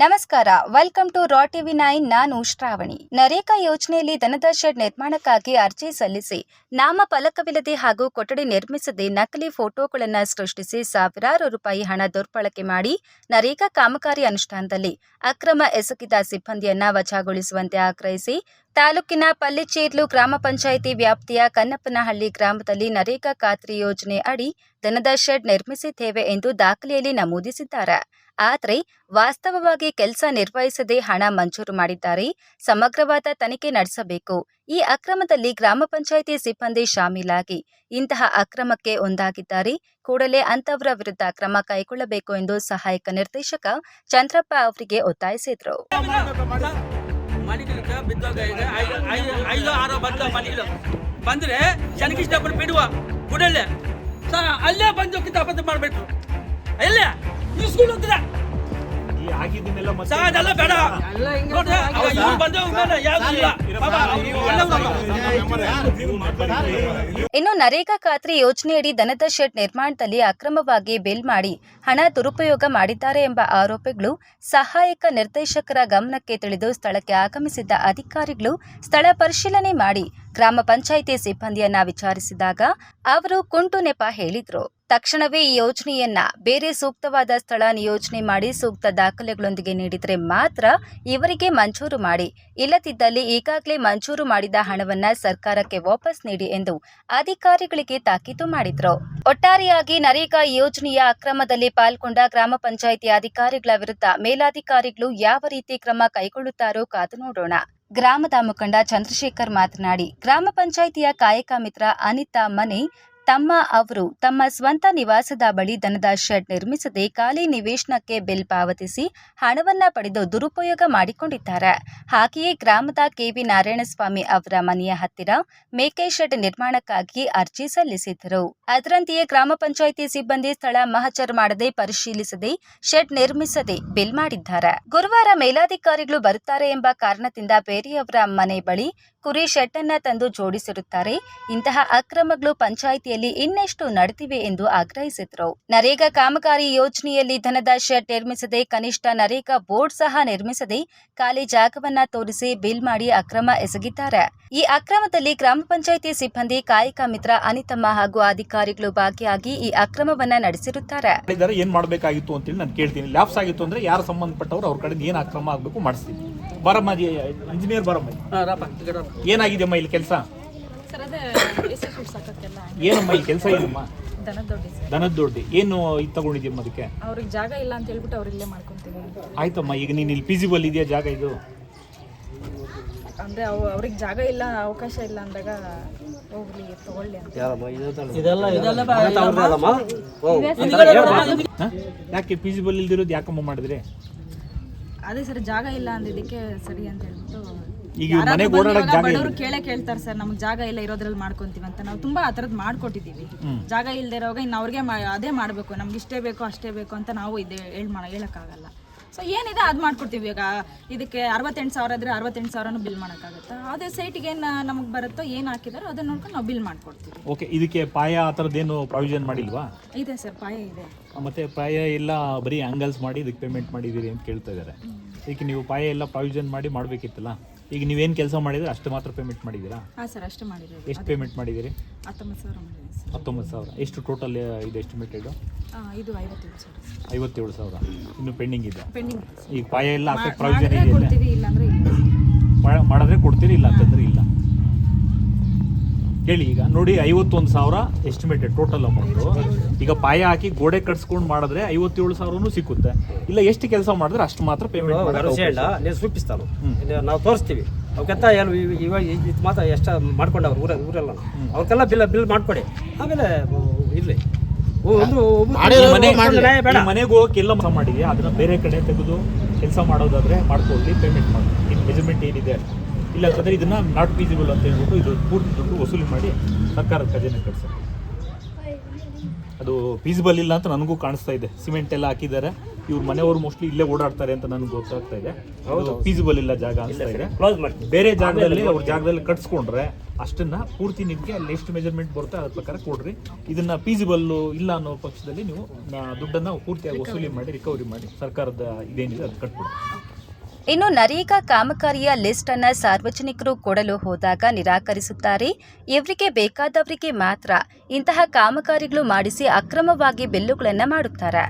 ನಮಸ್ಕಾರ welcome to ರಾ TV nine ನಾನು ಶ್ರಾವಣಿ. ನರೇಗಾ ಯೋಜನೆಯಲ್ಲಿ ದನದ ಶೆಡ್ ನಿರ್ಮಾಣಕ್ಕಾಗಿ ಅರ್ಜಿ ಸಲ್ಲಿಸಿ ನಾಮ ಫಲಕವಿಲ್ಲದೆ ಹಾಗೂ ಕೊಠಡಿ ನಿರ್ಮಿಸದೆ ನಕಲಿ ಫೋಟೋಗಳನ್ನು ಸೃಷ್ಟಿಸಿ ಸಾವಿರಾರು ರೂಪಾಯಿ ಹಣ ದುರ್ಬಳಕೆ ಮಾಡಿ ನರೇಗಾ ಕಾಮಗಾರಿ ಅನುಷ್ಠಾನದಲ್ಲಿ ಅಕ್ರಮ ಎಸಗಿದ ಸಿಬ್ಬಂದಿಯನ್ನ ವಜಾಗೊಳಿಸುವಂತೆ ಆಗ್ರಹಿಸಿ, ತಾಲೂಕಿನ ಪಲ್ಲಿಚೇರ್ಲು ಗ್ರಾಮ ಪಂಚಾಯಿತಿ ವ್ಯಾಪ್ತಿಯ ಕನ್ನಪ್ಪನಹಳ್ಳಿ ಗ್ರಾಮದಲ್ಲಿ ನರೇಗಾ ಖಾತ್ರಿ ಯೋಜನೆ ಅಡಿ ದನದ ಶೆಡ್ ನಿರ್ಮಿಸಿದ್ದೇವೆ ಎಂದು ದಾಖಲೆಯಲ್ಲಿ ನಮೂದಿಸಿದ್ದಾರೆ. ಆದರೆ ವಾಸ್ತವವಾಗಿ ಕೆಲಸ ನಿರ್ವಹಿಸದೆ ಹಣ ಮಂಜೂರು ಮಾಡಿದ್ದಾರೆ. ಸಮಗ್ರವಾದ ತನಿಖೆ ನಡೆಸಬೇಕು. ಈ ಅಕ್ರಮದಲ್ಲಿ ಗ್ರಾಮ ಪಂಚಾಯಿತಿ ಸಿಬ್ಬಂದಿ ಶಾಮೀಲಾಗಿ. ಇಂತಹ ಅಕ್ರಮಕ್ಕೆ ಒಂದಾಗಿದ್ದಾರೆ. ಕೂಡಲೇ ಅಂತವರ ವಿರುದ್ಧ ಕ್ರಮ ಕೈಗೊಳ್ಳಬೇಕು ಎಂದು ಸಹಾಯಕ ನಿರ್ದೇಶಕ ಚಂದ್ರಪ್ಪ ಅವರಿಗೆ ಒತ್ತಾಯಿಸಿದರು. ಬಂದ್ರೆ ಜನಕ್ಕೆ ಬಿಡುವ ಸರ್ ಅಲ್ಲೇ ಬಂದು ಕಿತಾಪತಿ ಮಾಡ್ಬೇಕು. ಎಲ್ಲೇ? ಇಸ್ಕೊಂಡು ಹೋಗ್ತೀರ ಬೇಡ. ಇನ್ನು ನರೇಗಾ ಖಾತ್ರಿ ಯೋಜನೆಯಡಿ ದನದ ಶೆಡ್ ನಿರ್ಮಾಣದಲ್ಲಿ ಅಕ್ರಮವಾಗಿ ಬಿಲ್ ಮಾಡಿ ಹಣ ದುರುಪಯೋಗ ಮಾಡಿದ್ದಾರೆ ಎಂಬ ಆರೋಪಗಳು ಸಹಾಯಕ ನಿರ್ದೇಶಕರ ಗಮನಕ್ಕೆ ತಿಳಿದು ಸ್ಥಳಕ್ಕೆ ಆಗಮಿಸಿದ್ದ ಅಧಿಕಾರಿಗಳು ಸ್ಥಳ ಪರಿಶೀಲನೆ ಮಾಡಿ ಗ್ರಾಮ ಪಂಚಾಯಿತಿ ಸಿಬ್ಬಂದಿಯನ್ನ ವಿಚಾರಿಸಿದಾಗ ಅವರು ಕುಂಟು ನೆಪ ಹೇಳಿದ್ರು. ತಕ್ಷಣವೇ ಈ ಯೋಜನೆಯನ್ನ ಬೇರೆ ಸೂಕ್ತವಾದ ಸ್ಥಳ ನಿಯೋಜನೆ ಮಾಡಿ ಸೂಕ್ತ ದಾಖಲೆಗಳೊಂದಿಗೆ ನೀಡಿದರೆ ಮಾತ್ರ ಇವರಿಗೆ ಮಂಜೂರು ಮಾಡಿ. ಇಲ್ಲದಿದ್ದಲ್ಲಿ ಈಗಾಗಲೇ ಮಂಜೂರು ಮಾಡಿದ ಹಣವನ್ನ ಸರ್ಕಾರಕ್ಕೆ ವಾಪಸ್ ನೀಡಿ ಎಂದು ಅಧಿಕಾರಿಗಳಿಗೆ ತಾಕೀತು ಮಾಡಿದ್ರು. ಒಟ್ಟಾರೆಯಾಗಿ ನರೇಗಾ ಯೋಜನೆಯ ಅಕ್ರಮದಲ್ಲಿ ಪಾಲ್ಗೊಂಡ ಗ್ರಾಮ ಪಂಚಾಯಿತಿ ಅಧಿಕಾರಿಗಳ ವಿರುದ್ಧ ಮೇಲಾಧಿಕಾರಿಗಳು ಯಾವ ರೀತಿ ಕ್ರಮ ಕೈಗೊಳ್ಳುತ್ತಾರೋ ಕಾದು ನೋಡೋಣ. ಗ್ರಾಮದ ಮುಖಂಡ ಚಂದ್ರಶೇಖರ್ ಮಾತನಾಡಿ, ಗ್ರಾಮ ಪಂಚಾಯಿತಿಯ ಕಾಯಕ ಮಿತ್ರ ಅನಿತಾ ಮನೆ ತಮ್ಮ ಅವರು ತಮ್ಮ ಸ್ವಂತ ನಿವಾಸದ ಬಳಿ ದನದ ಶೆಡ್ ನಿರ್ಮಿಸದೆ ಖಾಲಿ ನಿವೇಶನಕ್ಕೆ ಬಿಲ್ ಪಾವತಿಸಿ ಹಣವನ್ನ ಪಡೆದು ದುರುಪಯೋಗ ಮಾಡಿಕೊಂಡಿದ್ದಾರೆ. ಹಾಗೆಯೇ ಗ್ರಾಮದ ಕೆವಿ ನಾರಾಯಣಸ್ವಾಮಿ ಅವರ ಮನೆಯ ಹತ್ತಿರ ಮೇಕೆ ಶೆಡ್ ನಿರ್ಮಾಣಕ್ಕಾಗಿ ಅರ್ಜಿ ಸಲ್ಲಿಸಿದ್ದರು. ಅದರಂತೆಯೇ ಗ್ರಾಮ ಪಂಚಾಯಿತಿ ಸಿಬ್ಬಂದಿ ಸ್ಥಳ ಮಹಚರ್ ಮಾಡದೆ ಪರಿಶೀಲಿಸದೆ ಶೆಡ್ ನಿರ್ಮಿಸದೆ ಬಿಲ್ ಮಾಡಿದ್ದಾರೆ. ಗುರುವಾರ ಮೇಲಾಧಿಕಾರಿಗಳು ಬರುತ್ತಾರೆ ಎಂಬ ಕಾರಣದಿಂದ ಬೇರೆಯವರ ಮನೆ ಬಳಿ ಕುರಿ ಶೆಟ್ಟನ್ನ ಅನ್ನ ತಂದು ಜೋಡಿಸಿರುತ್ತಾರೆ. ಇಂತಹ ಅಕ್ರಮಗಳು ಪಂಚಾಯಿತಿಯಲ್ಲಿ ಇನ್ನೆಷ್ಟು ನಡೆದಿವೆ ಎಂದು ಆಗ್ರಹಿಸಿದರು. ನರೇಗಾ ಕಾಮಗಾರಿ ಯೋಜನೆಯಲ್ಲಿ ಧನದ ಶೆಡ್ ನಿರ್ಮಿಸದೆ ಕನಿಷ್ಠ ನರೇಗಾ ಬೋರ್ಡ್ ಸಹ ನಿರ್ಮಿಸದೆ ಖಾಲಿ ಜಾಗವನ್ನ ತೋರಿಸಿ ಬಿಲ್ ಮಾಡಿ ಅಕ್ರಮ ಎಸಗಿದ್ದಾರೆ. ಈ ಅಕ್ರಮದಲ್ಲಿ ಗ್ರಾಮ ಪಂಚಾಯಿತಿ ಸಿಬ್ಬಂದಿ ಕಾಯಕ ಮಿತ್ರ ಅನಿತಮ್ಮ ಹಾಗೂ ಅಧಿಕಾರಿಗಳು ಭಾಗಿಯಾಗಿ ಈ ಅಕ್ರಮವನ್ನ ನಡೆಸಿರುತ್ತಾರೆ. ಏನ್ ಮಾಡಬೇಕಾಗಿತ್ತು ಅಂತೇಳಿ ನಾನು ಕೇಳ್ತೀನಿ. ಲ್ಯಾಪ್ಸ್ ಆಗಿತ್ತು ಅಂದ್ರೆ ಯಾರು ಸಂಬಂಧಪಟ್ಟವರು ಅವ್ರ ಕಡೆ ಏನ್ ಅಕ್ರಮ ಆಗ್ಬೇಕು ಮಾಡಿಸ್ತೀನಿ ಬರಮ್ಮ ಇಂಜಿನಿಯರ್ ಬರಮ್ಮ. ಏನಾಗಿದೆಯಮ್ಮ ಇಲ್ಲಿ ಕೆಲಸ? ಸರ್ ಅದೇ ಏನಮ್ಮ ಇಲ್ಲಿ ಕೆಲಸ ಏನಮ್ಮ? ದನದ ದೊಡ್ಡಿ ಏನು ಇದು ತಗೊಂಡಿದ್ಯಮ್ಮ ಅದಕ್ಕೆ? ಅವ್ರಿಗೆ ಜಾಗ ಇಲ್ಲ ಅಂತ ಹೇಳ್ಬಿಟ್ಟು ಅವ್ರು ಇಲ್ಲೇ ಮಾಡ್ಕೊಂತೀವಿ. ಆಯ್ತಮ್ಮ ಈಗ ನೀನು ಇಲ್ಲಿ ಫಿಸಿಬಲ್ ಇದೆಯಾ ಜಾಗ ಇದು? ಅಂದ್ರೆ ಅವ್ ಅವ್ರಿಗೆ ಜಾಗ ಇಲ್ಲ ಅವಕಾಶ ಇಲ್ಲ ಅಂದಾಗ ಹೋಗ್ಲಿ ತಗೊಳ್ಳಿ ಅಂತ. ಹ? ಯಾಕೆ ಫಿಸಿಬಲ್ ಇಲ್ದಿರೋದು ಯಾಕಮ್ಮ ಮಾಡಿದ್ರೆ? ಅದೇ ಸರ್ ಜಾಗ ಇಲ್ಲ ಅಂದಿದ್ದಕ್ಕೆ ಸರಿ ಅಂತ ಹೇಳ್ಬಿಟ್ಟು ಈಗ ಮನೆಗೆ ಓಡಾಡಕ್ ಜಾಗ ಬಡವರು ಕೇಳೇ ಕೇಳ್ತಾರೆ ಸರ್ ನಮ್ಗೆ ಜಾಗ ಇಲ್ಲ ಇರೋದ್ರಲ್ಲಿ ಮಾಡ್ಕೊಂತೀವಿ ಅಂತ. ನಾವು ತುಂಬಾ ಆ ಥರದ್ದು ಮಾಡ್ಕೊಟ್ಟಿದ್ದೀವಿ. ಜಾಗ ಇಲ್ಲದೆ ಇರೋವಾಗ ಇನ್ನು ಅವ್ರಿಗೆ ಅದೇ ಮಾಡಬೇಕು ನಮ್ಗೆ ಇಷ್ಟೇ ಬೇಕು ಅಷ್ಟೇ ಬೇಕು ಅಂತ ನಾವು ಇದೇ ಹೇಳ್ ಮಾಡ ಹೇಳೋಕ್ಕಾಗಲ್ಲ. ಸೊ ಏನಿದೆ ಅದು ಮಾಡ್ಕೊಡ್ತೀವಿ. ಈಗ ಇದಕ್ಕೆ ಅರವತ್ತೆಂಟು ಸಾವಿರ ಇದ್ರೆ ಅರವತ್ತೆಂಟು ಸಾವಿರನೂ ಬಿಲ್ ಮಾಡೋಕ್ಕಾಗುತ್ತೆ? ಅದೇ ಸೈಟಿಗೆ ಏನು ನಮಗೆ ಬರುತ್ತೋ ಏನು ಹಾಕಿದಾರೋ ಅದನ್ನ ನೋಡ್ಕೊಂಡು ನಾವು ಬಿಲ್ ಮಾಡ್ಕೊಡ್ತೀವಿ. ಓಕೆ ಇದಕ್ಕೆ ಪಾಯ ಆ ಥರದ್ದೇನು ಪ್ರಾವಿಷನ್ ಮಾಡಿಲ್ವಾ? ಇದೆ ಸರ್ ಪಾಯ ಇದೆ. ಮತ್ತೆ ಪಾಯ ಎಲ್ಲ ಬರೀ ಆಂಗಲ್ಸ್ ಮಾಡಿ ಇದಕ್ಕೆ ಪೇಮೆಂಟ್ ಮಾಡಿದ್ದೀರಿ ಅಂತ ಕೇಳ್ತಾ ಇದ್ದಾರೆ. ಇದಕ್ಕೆ ನೀವು ಪಾಯ ಎಲ್ಲ ಪ್ರಾವಿಷನ್ ಮಾಡಿ ಮಾಡಬೇಕಿತ್ತಲ್ಲ? ಈಗ ನೀವೇನು ಕೆಲಸ ಮಾಡಿದ್ರೆ ಅಷ್ಟು ಮಾತ್ರ ಪೇಮೆಂಟ್ ಮಾಡಿದ್ದೀರಾ? ಹಾಂ ಸರ್ ಅಷ್ಟು ಮಾಡಿರೋದು. ಎಷ್ಟು ಪೇಮೆಂಟ್ ಮಾಡಿದ್ದೀರಿ? ಹತ್ತೊಂಬತ್ತು ಸಾವಿರ ಮಾಡಿದ್ದೀವಿ ಸರ್. ಹತ್ತೊಂಬತ್ತು ಸಾವಿರ. ಎಷ್ಟು ಟೋಟಲ್ ಇದು ಎಸ್ಟಿಮೇಟೆಡು ಇದು ಐವತ್ತೇಳು ಸಾವಿರ ಐವತ್ತೇಳು ಸಾವಿರ. ಇನ್ನು ಪೆಂಡಿಂಗ್ ಇದೆ. ಪೆಂಡಿಂಗ್ ಈಗ ಪಾಯ ಎಲ್ಲ ಹಾಕಕ್ಕೆ ಪ್ರಾವಿಷನ್ ಇದೆ. ಮಾಡಿದ್ರೆ ಕೊಡ್ತೀರಿ ಇಲ್ಲ ಅಂತಂದ್ರೆ ಇಲ್ಲ. ಹೇಳಿ ಈಗ ನೋಡಿ ಐವತ್ತೊಂದು ಸಾವಿರ ಎಸ್ಟಿಮೇಟೆಡ್ ಟೋಟಲ್ ಅಮೌಂಟು ಈಗ ಪಾಯ ಹಾಕಿ ಗೋಡೆ ಕಟ್ಸ್ಕೊಂಡು ಮಾಡಿದ್ರೆ ಐವತ್ತೇಳು ಸಾವಿರನೂ ಸಿಕ್ಕುತ್ತೆ. ಇಲ್ಲ ಎಷ್ಟು ಕೆಲಸ ಮಾಡಿದ್ರೆ ಅಷ್ಟು ಮಾತ್ರ ಪೇಮೆಂಟ್ ಇಲ್ಲ ನೀವು ಸೂಪಿಸ್ತಾನು ನಾವು ತೋರಿಸ್ತೀವಿ. ಅವಕ್ಕೆಂತ ಏನು ಇವ- ಇವಾಗ ಇದು ಮಾತ್ರ ಎಷ್ಟು ಮಾಡ್ಕೊಂಡವ್ರು ಊರ ಊರೆಲ್ಲ ಅವ್ರಿಗೆಲ್ಲ ಬಿಲ್ ಬಿಲ್ ಮಾಡ್ಕೊಡಿ. ಆಮೇಲೆ ಇರಲಿ. ಬೇಡ. ಮನೆಗೆ ಹೋಗಕ್ಕೆ ಎಲ್ಲ ಅದನ್ನ ಬೇರೆ ಕಡೆ ತೆಗೆದು ಕೆಲಸ ಮಾಡೋದಾದ್ರೆ ಮಾಡ್ಕೊಳ್ಳಿ ಪೇಮೆಂಟ್ ಮಾಡಿ ನಿಮ್ಮ ಮೆಜರ್ಮೆಂಟ್ ಏನಿದೆ ಇಲ್ಲ ಇದನ್ನು ಇದನ್ನ ನಾಟ್ ಫೀಸಿಬಲ್ ಅಂತ ಹೇಳ್ಬಿಟ್ಟು ಇದು ಪೂರ್ತಿ ದುಡ್ಡು ವಸೂಲಿ ಮಾಡಿ ಸರ್ಕಾರದ ಖಜಾನೆ ಕಟ್ಸೋದು. ಅದು ಫೀಸಿಬಲ್ ಇಲ್ಲ ಅಂತ ನನಗೂ ಕಾಣಿಸ್ತಾ ಇದೆ. ಸಿಮೆಂಟ್ ಎಲ್ಲ ಹಾಕಿದ್ದಾರೆ. ಇವ್ರ ಮನೆಯವರು ಮೋಸ್ಟ್ಲಿ ಇಲ್ಲೇ ಓಡಾಡ್ತಾರೆ ಅಂತ ನನಗೆ ಗೊತ್ತಾಗ್ತಾ ಇದೆ. ಫೀಸಿಬಲ್ ಇಲ್ಲ ಜಾಗ ಅನಿಸ್ತಾ ಇದೆ. ಬೇರೆ ಜಾಗದಲ್ಲಿ ಅವ್ರ ಜಾಗದಲ್ಲಿ ಕಟ್ಸ್ಕೊಂಡ್ರೆ ಅಷ್ಟನ್ನ ಪೂರ್ತಿ ನಿಮಗೆ ಅಲ್ಲಿ ಎಷ್ಟು ಮೆಜರ್ಮೆಂಟ್ ಬರುತ್ತೆ ಅದ್ರ ಪ್ರಕಾರ ಕೊಡ್ರಿ. ಇದನ್ನ ಫೀಸಿಬಲ್ಲು ಇಲ್ಲ ಅನ್ನೋ ಪಕ್ಷದಲ್ಲಿ ನೀವು ದುಡ್ಡನ್ನ ಪೂರ್ತಿಯಾಗಿ ವಸೂಲಿ ಮಾಡಿ ರಿಕವರಿ ಮಾಡಿ ಸರ್ಕಾರದ ಇದೇನಿದೆ ಅದು ಕಟ್ಬಿಡಿ. ಇನ್ನು ನರೇಗಾ ಕಾಮಗಾರಿಯ ಲಿಸ್ಟ್ ಅನ್ನ ಸಾರ್ವಜನಿಕರು ಕೊಡಲು ಹೋದಾಗ ನಿರಾಕರಿಸುತ್ತಾರೆ. ಇವರಿಗೆ ಬೇಕಾದವರಿಗೆ ಮಾತ್ರ ಇಂತಹ ಕಾಮಗಾರಿಗಳು ಮಾಡಿಸಿ ಅಕ್ರಮವಾಗಿ ಬಿಲ್ಲುಗಳನ್ನು ಮಾಡುತ್ತಾರೆ.